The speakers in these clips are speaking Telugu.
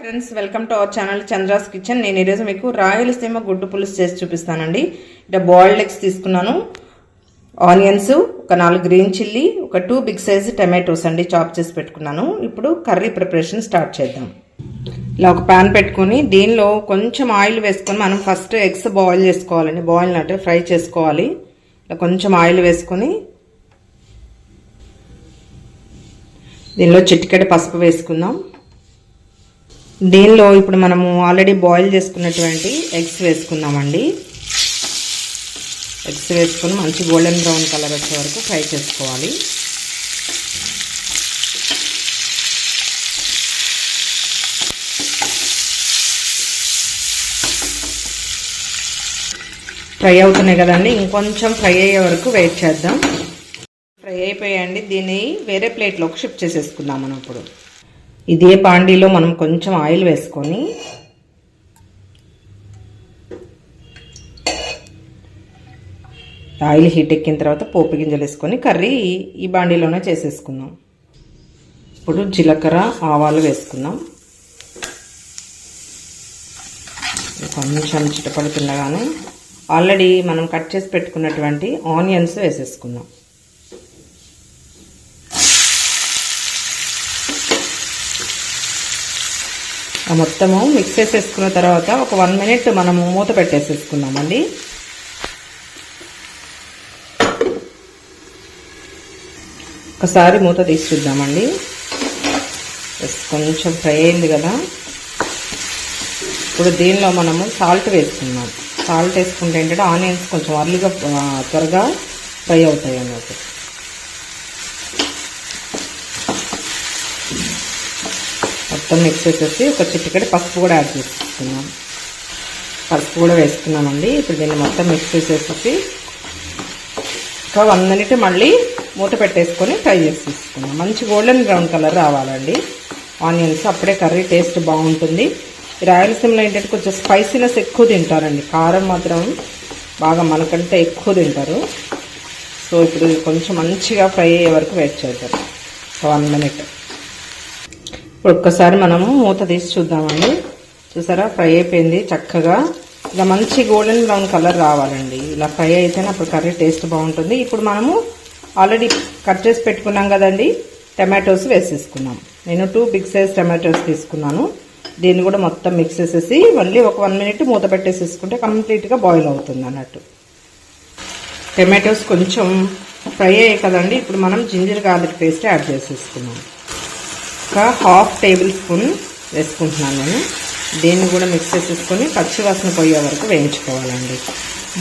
Friends welcome to our channel Chandra's kitchen నేను ఈరోజు మీకు రాయలసీమ గుడ్డు పులుసు చేసి చూపిస్తానండి. ఇక్కడ బాయిల్డ్ ఎగ్స్ తీసుకున్నాను. ఆనియన్స్ ఒక నాలుగు గ్రీన్ చిల్లీ ఒక టూ బిగ్ సైజ్ టమాటోస్ అండి చాప్ చేసి పెట్టుకున్నాను. ఇప్పుడు కర్రీ ప్రిపరేషన్ స్టార్ట్ చేద్దాం. ఇలా ఒక ప్యాన్ పెట్టుకొని దీనిలో కొంచెం ఆయిల్ వేసుకొని మనం ఫస్ట్ ఎగ్స్ బాయిల్ చేసుకోవాలండి. బాయిల్ అంటే ఫ్రై చేసుకోవాలి. ఇలా కొంచెం ఆయిల్ వేసుకొని దీనిలో చిటికెడ పసుపు వేసుకుందాం. దీనిలో ఇప్పుడు మనము ఆల్రెడీ బాయిల్ చేసుకున్నటువంటి ఎగ్స్ వేసుకుందామండి. ఎగ్స్ వేసుకొని మంచి గోల్డెన్ బ్రౌన్ కలర్ వచ్చే వరకు ఫ్రై చేసుకోవాలి. ఫ్రై అవుతున్నాయి కదండి ఇంకొంచెం ఫ్రై అయ్యే వరకు వెయిట్ చేద్దాం. ఫ్రై అయిపోయాయండి దీన్ని వేరే ప్లేట్లోకి షిఫ్ట్ చేసేసుకుందాం మనం ఇప్పుడు. ఇదే బాండీలో మనం కొంచెం ఆయిల్ వేసుకొని ఆయిల్ హీట్ ఎక్కిన తర్వాత పోపు గింజలు వేసుకొని కర్రీ ఈ బాండీలోనే చేసేసుకుందాం. ఇప్పుడు జీలకర్ర ఆవాలు వేసుకుందాం. కొంచెం చిటపడుతుండగానే ఆల్రెడీ మనం కట్ చేసి పెట్టుకున్నటువంటి ఆనియన్స్ వేసేసుకుందాం. మొత్తము మిక్స్ చేసేసుకున్న తర్వాత ఒక వన్ మినిట్ మనము మూత పెట్టేసేసుకుందామండి. ఒకసారి మూత తీసి చూద్దామండి. కొంచెం ఫ్రై అయింది కదా. ఇప్పుడు దీనిలో మనము సాల్ట్ వేసుకున్నాం సాల్ట్ వేసుకుంటే ఏంటంటే ఆనియన్స్ కొంచెం అర్లీగా త్వరగా ఫ్రై అవుతాయి అన్నట్టు మొత్తం మిక్స్ చేసేసి ఒక చిటికెడు పసుపు కూడా యాడ్ చేసుకున్నాం పసుపు కూడా వేసుకున్నామండి. ఇప్పుడు దీన్ని మొత్తం మిక్స్ చేసేసి ఒక వన్ మినిట్ మళ్ళీ మూత పెట్టేసుకొని ఫ్రై చేసి తీసుకున్నాం మంచి గోల్డెన్ బ్రౌన్ కలర్ రావాలండి. ఆనియన్స్ అప్పుడే కర్రీ టేస్ట్ బాగుంటుంది. రాయలసీమలో ఏంటంటే కొంచెం స్పైసీనెస్ ఎక్కువ తింటారండి. కారం మాత్రం బాగా మనకంటే ఎక్కువ తింటారు. సో ఇప్పుడు కొంచెం మంచిగా ఫ్రై అయ్యే వరకు వెయిట్ చేద్దాం. One minute. ఇప్పుడు ఒక్కసారి మనము మూత తీసి చూద్దామండి. చూసారా? ఫ్రై అయిపోయింది చక్కగా. ఇలా మంచి గోల్డెన్ బ్రౌన్ కలర్ రావాలండి. ఇలా ఫ్రై అయితేనే అప్పుడు కర్రీ టేస్ట్ బాగుంటుంది. ఇప్పుడు మనము ఆల్రెడీ కట్ చేసి పెట్టుకున్నాం కదండి. టమాటోస్ వేసేసుకున్నాం. నేను టూ బిగ్ సైజ్ టమాటోస్ తీసుకున్నాను. దీన్ని కూడా మొత్తం మిక్స్ చేసేసి మళ్ళీ ఒక వన్ మినిట్ మూత పెట్టేసేసుకుంటే కంప్లీట్గా బాయిల్ అవుతుంది అన్నట్టు. టమాటోస్ కొంచెం ఫ్రై అయ్యాయి కదండి. ఇప్పుడు మనం జింజర్ గార్లిక్ పేస్ట్ యాడ్ చేసేసుకున్నాం. ఒక హాఫ్ టేబుల్ స్పూన్ వేసుకుంటున్నాను నేను. దీన్ని కూడా మిక్స్ చేసేసుకొని పచ్చివాసన పోయే వరకు వేయించుకోవాలండి.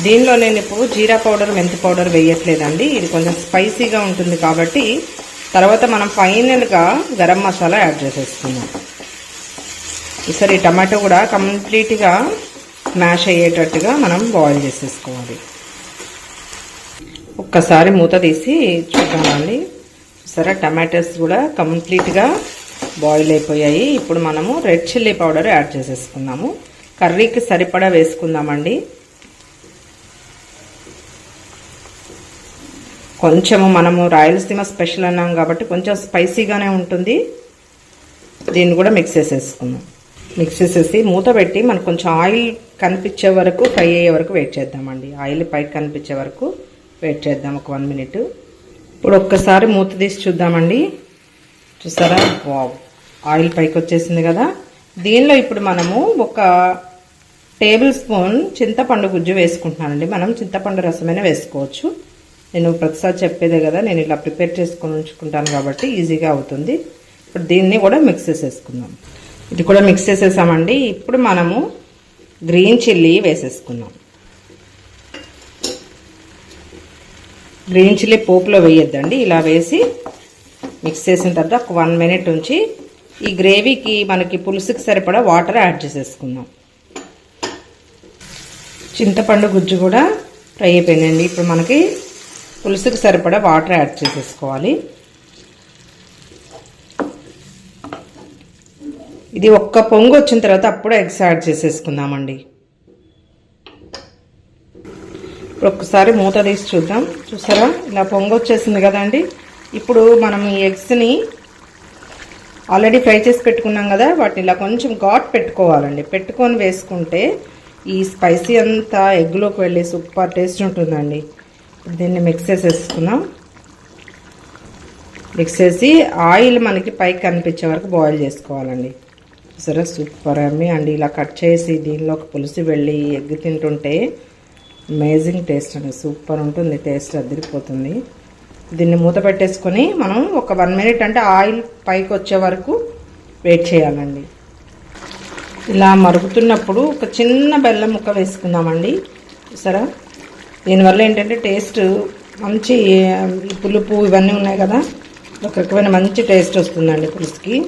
దీనిలో నేను ఇప్పుడు జీరా పౌడర్ మెంతి పౌడర్ వేయట్లేదండి. ఇది కొంచెం స్పైసీగా ఉంటుంది కాబట్టి తర్వాత మనం ఫైనల్గా గరం మసాలా యాడ్ చేసేసుకున్నాం ఈసారి టమాటో కూడా కంప్లీట్గా మ్యాష్ అయ్యేటట్టుగా మనం బాయిల్ చేసేసుకోవాలి. ఒక్కసారి మూత తీసి చూద్దామండి. సరే టమాటోస్ కూడా కంప్లీట్గా బాయిల్ అయిపోయాయి. ఇప్పుడు మనము రెడ్ చిల్లీ పౌడర్ యాడ్ చేసేసుకుందాము. కర్రీకి సరిపడా వేసుకుందామండి. కొంచెము మనము రాయలసీమ స్పెషల్ అన్నాం కాబట్టి కొంచెం స్పైసీగానే ఉంటుంది. దీన్ని కూడా మిక్స్ చేసేసుకుందాం. మిక్స్ చేసేసి మూత పెట్టి మనకు కొంచెం ఆయిల్ కనిపించే వరకు ఫ్రై అయ్యే వరకు వెయిట్ చేద్దామండి. ఆయిల్ పైకి కనిపించే వరకు వెయిట్ చేద్దాం ఒక వన్ మినిట్. ఇప్పుడు ఒక్కసారి మూత తీసి చూద్దామండి. చూసారా? వావ్. ఆయిల్ పైకి వచ్చేసింది కదా. దీనిలో ఇప్పుడు మనము ఒక టేబుల్ స్పూన్ చింతపండు గుజ్జు వేసుకుంటున్నానండి. మనం చింతపండు రసమైనా వేసుకోవచ్చు. నేను ప్రతిసారి చెప్పేదే కదా నేను ఇలా ప్రిపేర్ చేసుకొని ఉంచుకుంటాను కాబట్టి ఈజీగా అవుతుంది. ఇప్పుడు దీన్ని కూడా మిక్స్ చేసేసుకుందాం. ఇది కూడా మిక్స్ చేసేసామండి. ఇప్పుడు మనము గ్రీన్ చిల్లీ వేసేసుకుందాం. గ్రీన్ చిల్లీ పోపులో వేయొద్దండి. ఇలా వేసి మిక్స్ చేసిన తర్వాత ఒక వన్ మినిట్ ఉంచి ఈ గ్రేవీకి మనకి పులుసుకి సరిపడా వాటర్ యాడ్ చేసేసుకుందాం. చింతపండు గుజ్జు కూడా ఫ్రై అయిపోయిందండి. ఇప్పుడు మనకి పులుసుకి సరిపడా వాటర్ యాడ్ చేసేసుకోవాలి. ఇది ఒక్క పొంగు వచ్చిన తర్వాత అప్పుడు ఎగ్స్ యాడ్ చేసేసుకుందామండి. ఇప్పుడు ఒక్కసారి మూత తీసి చూద్దాం. చూసారా? ఇలా పొంగు వచ్చేసింది కదండి. ఇప్పుడు మనం ఈ ఎగ్స్ని ఆల్రెడీ ఫ్రై చేసి పెట్టుకున్నాం కదా వాటిని ఇలా కొంచెం ఘాట్ పెట్టుకోవాలండి. పెట్టుకొని వేసుకుంటే ఈ స్పైసీ అంతా ఎగ్లోకి వెళ్ళి సూపర్ టేస్ట్ ఉంటుందండి. దీన్ని మిక్స్ చేసేసుకున్నాం. మిక్స్ చేసి ఆయిల్ మనకి పైకి కనిపించే వరకు బాయిల్ చేసుకోవాలండి. సరే సూపర్ అమ్మి అండి ఇలా కట్ చేసి దీనిలోకి పులిసి వెళ్ళి ఎగ్ తింటుంటే అమేజింగ్ టేస్ట్ అండి. సూపర్ ఉంటుంది టేస్ట్ అదిరిపోతుంది. దీన్ని మూత పెట్టేసుకొని మనం ఒక వన్ మినిట్ అంటే ఆయిల్ పైకి వచ్చే వరకు వెయిట్ చేయాలండి. ఇలా మరుగుతున్నప్పుడు ఒక చిన్న బెల్లం ముక్క వేసుకుందామండి. సరే దీనివల్ల ఏంటంటే టేస్ట్ మంచి పులుపు ఇవన్నీ ఉన్నాయి కదా? ఒక రకమైన మంచి టేస్ట్ వస్తుందండి పులుసుకి.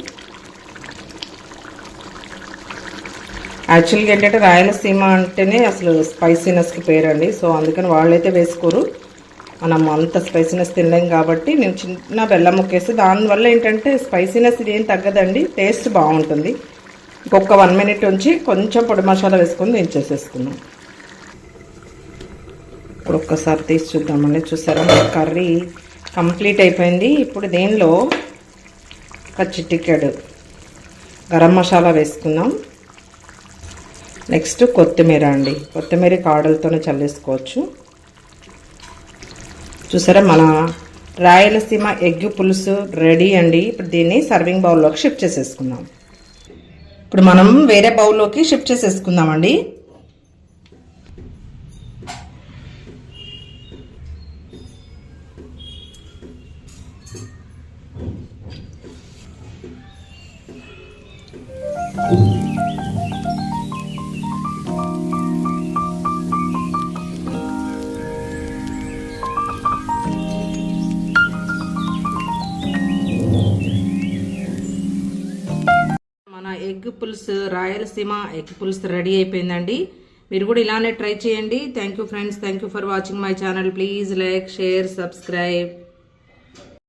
యాక్చువల్గా ఏంటంటే రాయలసీమ అంటేనే అసలు స్పైసీనెస్కి పేరండి. సో అందుకని వాళ్ళైతే వేసుకోరు. మనం అంత స్పైసీనెస్ తినలేం కాబట్టి నేను చిన్న బెల్లం ముక్కేసి దానివల్ల ఏంటంటే స్పైసీనెస్ ఏం తగ్గదండి టేస్ట్ బాగుంటుంది. ఇంకొక వన్ మినిట్ ఉంచి కొంచెం పొడి మసాలా వేసుకొని దించేసేసుకున్నాం ఇప్పుడు ఒక్కసారి తీసి చూద్దామండి చూసారా? కర్రీ కంప్లీట్ అయిపోయింది. ఇప్పుడు దీనిలో? ఒక చిటికెడు గరం మసాలా వేసుకుందాం. నెక్స్ట్ కొత్తిమీర అండి. కొత్తిమీర కాడలతోనే చల్లేసుకోవచ్చు. చూసారా? మన రాయలసీమ ఎగ్ పులుసు రెడీ అండి. ఇప్పుడు దీన్ని సర్వింగ్ బౌల్లోకి షిఫ్ట్ చేసేసుకుందాం. ఇప్పుడు మనం వేరే బౌల్లోకి షిఫ్ట్ చేసేసుకుందామండి. ఎగ్ పులుసు రాయలసీమ ఎగ్ పులుసు రెడీ అయిపోయిందండి. మీరు కూడా ఇలానే ట్రై చేయండి. Thank you friends thank you for watching my channel please like share subscribe